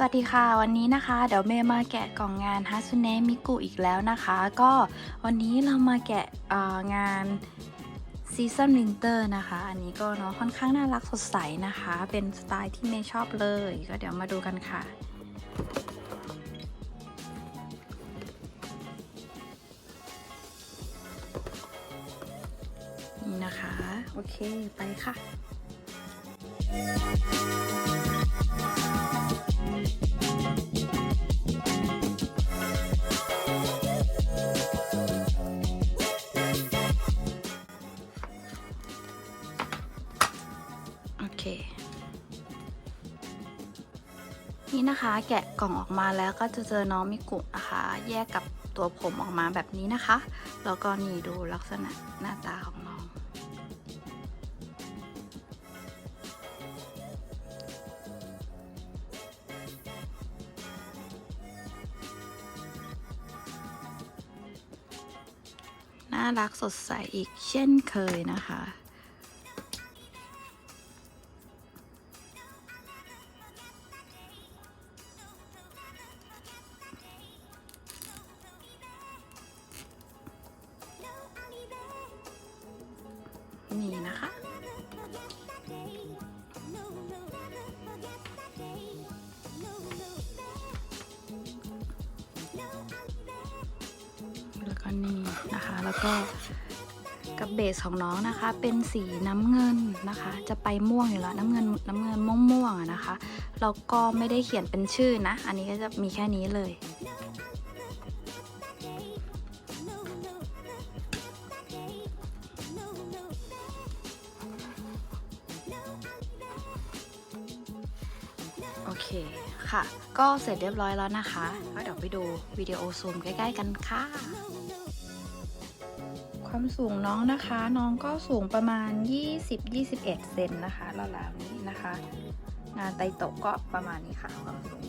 สวัสดีค่ะวันนี้นะคะ เดี๋ยวเมย์มาแกะกล่องงานฮัสเนะมิกุอีกแล้วนะคะ ก็วันนี้เรามาแกะงานซีซันวินเตอร์นะคะ อันนี้ก็เนาะค่อนข้างน่ารักสดใสนะคะ เป็นสไตล์ที่เมย์ชอบเลย ก็เดี๋ยวมาดูกันค่ะนี่นะคะ โอเคไปค่ะ เค นี่นะคะแกะกล่องออกมาแล้วก็จะเจอน้องมิกุนะคะ แยกกับตัวผมออกมาแบบนี้นะคะ แล้วก็นี่ดูลักษณะหน้าตาของน้อง น่ารักสดใสอีกเช่นเคยนะคะ นี่นะคะ แล้วก็นี่นะคะ แล้วก็กับเบสของน้องนะคะ เป็นสีน้ำเงินนะคะ จะไปม่วงอยู่แล้วน้ำเงินน้ำเงินม่วงๆอะนะคะแล้วก็ไม่ได้เขียนเป็นชื่อนะ อันนี้ก็จะมีแค่นี้เลย เคค่ะ ก็เสร็จเรียบร้อยแล้วนะคะก็เดี๋ยวไปดูวิดีโอซูมใกล้ ๆ กันค่ะ ความสูงน้องนะคะ น้องก็สูงประมาณ 20-21 เซนนะคะราวๆนี้นะคะ งานไตโตะก็ประมาณนี้ค่ะความสูง